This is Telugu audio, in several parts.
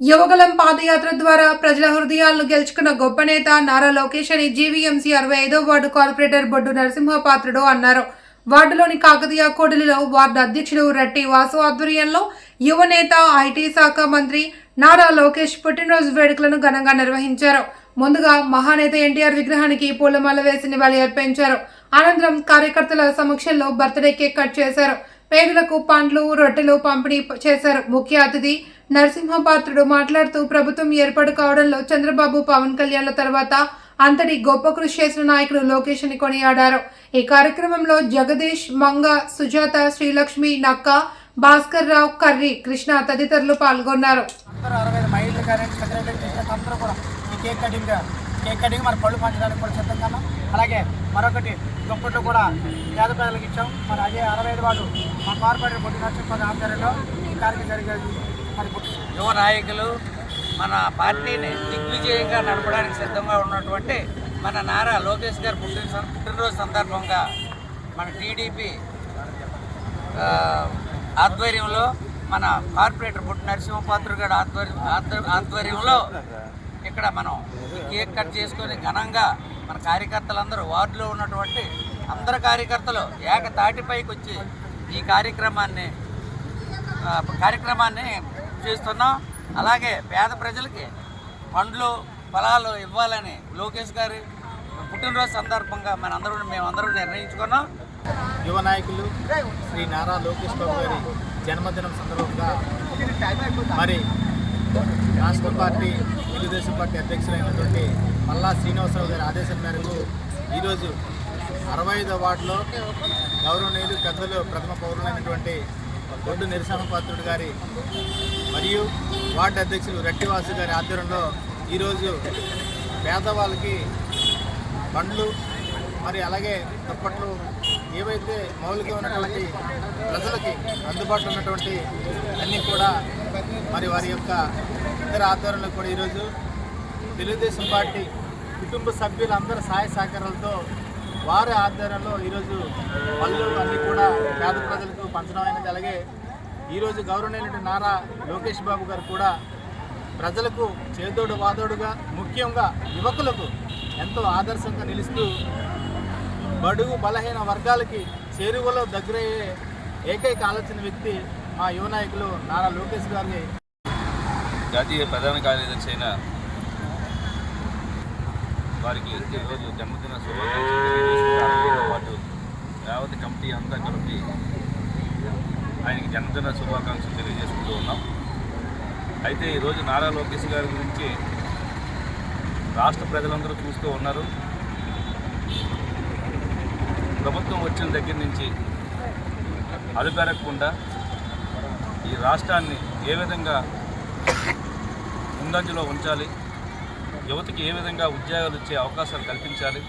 యువగలం పాదయాత్ర ద్వారా ప్రజల హృదయాలను గెలుచుకున్న గొప్ప నేత నారా లోకేష్ అని జీవీఎంసీ అరవై ఐదో వార్డు కార్పొరేటర్ బొడ్డు నరసింహపాత్రుడు అన్నారు. వార్డులోని కాకతీయ కోడలిలో వార్డు అధ్యక్షుడు రట్టి వాసు ఆధ్వర్యంలో యువ నేత ఐటీ శాఖ మంత్రి నారా లోకేష్ పుట్టినరోజు వేడుకలను ఘనంగా నిర్వహించారు. ముందుగా మహానేత ఎన్టీఆర్ విగ్రహానికి పూలమాల వేసి నివాళి అర్పించారు. అనంతరం కార్యకర్తల సమక్షంలో బర్త్డే కేక్ కట్ చేశారు. పేదలకు పండ్లు రొట్టెలు పంపిణీ చేశారు. ముఖ్య అతిథి నరసింహపాత్రుడు మాట్లాడుతూ ప్రభుత్వం ఏర్పాటు కావడంలో చంద్రబాబు పవన్ కళ్యాణ్ల తర్వాత అంతటి గొప్ప కృషి చేసిన నాయకుడు లోకేష్ అని కొనియాడారు. ఈ కార్యక్రమంలో జగదీష్ మంగ సుజాత శ్రీలక్ష్మి నక్క భాస్కర్ రావు కర్రి కృష్ణ తదితరులు పాల్గొన్నారు. అరవై అందరూ కూడా కేక్ కటింగ్ కేక్ కటింగ్ మన పళ్ళు పంచడానికి కూడా సిద్ధంగా అలాగే మరొకటి దుప్పట్లు కూడా పేద ప్రజలకు ఇచ్చాం. మరి అదే అరవై ఐదు వాడు మా కార్పొరేటర్ పొట్టి ఆధ్వర్యంలో. ఈ కార్యక్రమం జరిగేది యువ నాయకులు మన పార్టీని దిగ్విజయంగా నడపడానికి సిద్ధంగా ఉన్నటువంటి మన నారా లోకేష్ గారు పుట్టిన పుట్టినరోజు సందర్భంగా మన టీడీపీ ఆధ్వర్యంలో మన కార్పొరేటర్ పుట్టి నరసింహపాత్ర గారి ఆధ్వర్యం ఆధ్వర్యంలో ఇక్కడ మనం కేక్ కట్ చేసుకొని ఘనంగా మన కార్యకర్తలందరూ వార్డులో ఉన్నటువంటి అందరు కార్యకర్తలు ఏకతాటిపైకి వచ్చి ఈ కార్యక్రమాన్ని కార్యక్రమాన్ని చేస్తున్నాం. అలాగే పేద ప్రజలకి పండ్లు ఫలాలు ఇవ్వాలని లోకేష్ గారి పుట్టినరోజు సందర్భంగా మనందరం మేమందరం నిర్ణయించుకున్నాం. యువ నాయకులు శ్రీ నారా లోకేష్ బాబు గారి జన్మదినం సందర్భంగా మరి రాష్ట్ర పార్టీ తెలుగుదేశం పార్టీ అధ్యక్షులైనటువంటి మల్లా శ్రీనివాసరావు గారి ఆదేశం మేరకు ఈరోజు అరవై ఐదో వార్డులో గౌరవనీయులు పెద్దలు ప్రథమ పౌరులైనటువంటి బొడ్డు నిరసనపాత్రుడు గారి మరియు వార్డు అధ్యక్షులు రెట్టివాసు గారి ఆధ్వర్యంలో ఈరోజు పేదవాళ్ళకి బండ్లు మరి అలాగే దుప్పట్లు ఏవైతే మౌలిక ఉన్నటువంటి ప్రజలకి అందుబాటులో ఉన్నటువంటి అన్నీ కూడా మరి వారి యొక్క ఇద్దరు ఆధ్వర్యంలో కూడా ఈరోజు తెలుగుదేశం పార్టీ కుటుంబ సభ్యులందరి సహాయ సహకారాలతో వారి ఆధ్వర్యంలో ఈరోజు పళ్ళు అన్నీ కూడా పేద ప్రజలకు పంచడం అనేది అలాగే ఈరోజు గౌరవనీయుడు నారా లోకేష్ బాబు గారు కూడా ప్రజలకు చేదోడు వాదోడుగా ముఖ్యంగా యువకులకు ఎంతో ఆదర్శంగా నిలుస్తూ బడుగు బలహీన వర్గాలకి చేరువలో దగ్గరయ్యే ఏకైక ఆలోచన వ్యక్తి మా యువ నాయకులు నారా లోకేష్ గారిని. జాతీయ ప్రధాన కార్యదర్శి అయిన వారికి ఈరోజు జన్మదిన శుభాకాంక్షలు యావత్ కమిటీ అంతా కలిపి ఆయనకి జన్మదిన శుభాకాంక్షలు తెలియజేసుకుంటూ ఉన్నాం. అయితే ఈరోజు నారా లోకేష్ గారి గురించి రాష్ట్ర ప్రజలందరూ చూస్తూ ఉన్నారు. ప్రభుత్వం వచ్చిన దగ్గర నుంచి అలుపెరగకుండా ఈ రాష్ట్రాన్ని ఏ విధంగా ముందంజలో ఉంచాలి యువతకి ఏ విధంగా ఉద్యోగాలు ఇచ్చే అవకాశాలు కల్పించాలి?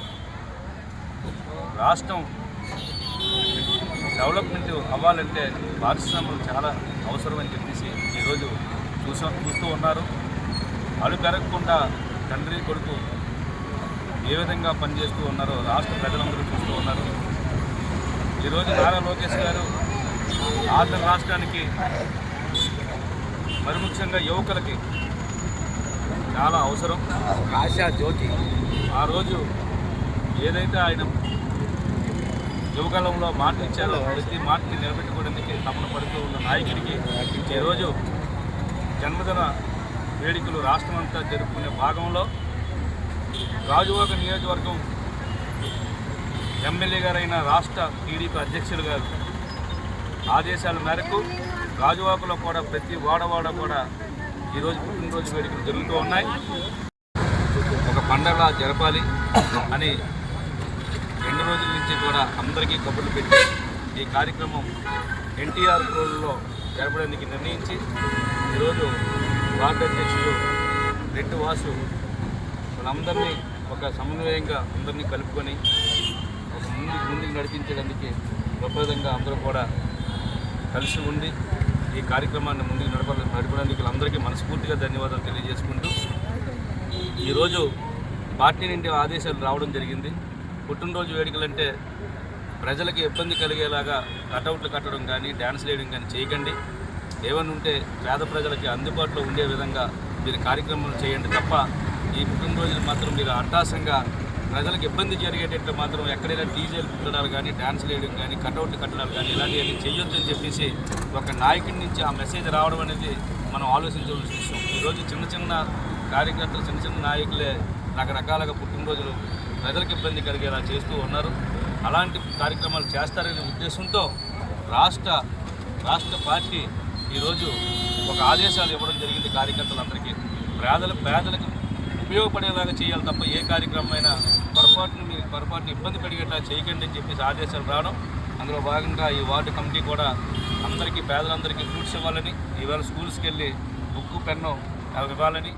రాష్ట్రం డెవలప్మెంట్ అవ్వాలంటే పారిశ్రామికలు చాలా అవసరమని చెప్పేసి ఈరోజు చూసా చూస్తూ ఉన్నారు. అలు పెరగకుండా తండ్రి కొడుకు ఏ విధంగా పనిచేస్తూ ఉన్నారో రాష్ట్ర ప్రజలందరూ చూస్తూ ఉన్నారు. ఈరోజు నారా లోకేష్ గారు ఆంధ్ర రాష్ట్రానికి మరి ముఖ్యంగా యువకులకి చాలా అవసరం. ఆశా జ్యోతి. ఆ రోజు ఏదైతే ఆయన యువకాలంలో మాట ఇచ్చారో ప్రతి మాటని నిలబెట్టుకోవడానికి తపన పడుతూ ఉన్న నాయకుడికి ఈరోజు జన్మదిన వేడుకలు రాష్ట్రం అంతా జరుపుకునే భాగంలో రాజువాక నియోజకవర్గం ఎమ్మెల్యే గారైన రాష్ట్ర టీడీపీ అధ్యక్షులు గారు ఆదేశాల మేరకు రాజువాకలో కూడా ప్రతి వాడవాడ కూడా ఈరోజు పుట్టినరోజు వేడుకలు జరుగుతూ ఉన్నాయి. ఒక పండగ జరపాలి అని రెండు రోజుల నుంచి కూడా అందరికీ కబుర్లు పెట్టి ఈ కార్యక్రమం ఎన్టీఆర్ కోడ్లో జరపడానికి నిర్ణయించి ఈరోజు వార్డు అధ్యక్షుడు రెడ్డి వాసు వాళ్ళందరినీ ఒక సమన్వయంగా అందరినీ కలుపుకొని ఒక ముందుకు ముందుకు నడిపించడానికి గొప్పవిధంగా అందరూ కూడా కలిసి ఉండి ఈ కార్యక్రమాన్ని ముందుకు నడప నడపడానికి అందరికీ మనస్ఫూర్తిగా ధన్యవాదాలు తెలియజేసుకుంటూ ఈరోజు పార్టీ నుండి ఆదేశాలు రావడం జరిగింది. పుట్టినరోజు వేడుకలంటే ప్రజలకి ఇబ్బంది కలిగేలాగా కటౌట్లు కట్టడం కానీ డ్యాన్స్ వేయడం కానీ చేయకండి. ఏమైనా ఉంటే పేద ప్రజలకి అందుబాటులో ఉండే విధంగా మీరు కార్యక్రమాలు చేయండి తప్ప ఈ పుట్టినరోజులు మాత్రం మీరు అట్టాసంగా ప్రజలకు ఇబ్బంది జరిగేటట్లు మాత్రం ఎక్కడైనా డీజేలు పెట్టడాలు కానీ డ్యాన్స్ వేయడం కానీ కటౌట్లు కట్టడాలు కానీ ఇలాంటివన్నీ చేయొద్దు అని చెప్పేసి ఒక నాయకుడి నుంచి ఆ మెసేజ్ రావడం అనేది మనం ఆలోచించవలసిన విషయం. ఈరోజు చిన్న చిన్న కార్యకర్తలు చిన్న చిన్న నాయకులే రకరకాలుగా పుట్టినరోజులు ప్రజలకు ఇబ్బంది కలిగేలా చేస్తూ ఉన్నారు. అలాంటి కార్యక్రమాలు చేస్తారనే ఉద్దేశంతో రాష్ట్ర రాష్ట్ర పార్టీ ఈరోజు ఒక ఆదేశాలు ఇవ్వడం జరిగింది కార్యకర్తలందరికీ. పేదల పేదలకు ఉపయోగపడేలాగా చేయాలి తప్ప ఏ కార్యక్రమం అయినా పొరపాటును మీరు పొరపాటును ఇబ్బంది పెరిగేలా చేయకండి అని చెప్పేసి ఆదేశాలు రావడం. అందులో భాగంగా ఈ వార్డు కమిటీ కూడా అందరికీ పేదలందరికీ ఫ్రూట్స్ ఇవ్వాలని ఈవేళ స్కూల్స్కి వెళ్ళి బుక్కు పెన్ను అవి ఇవ్వాలని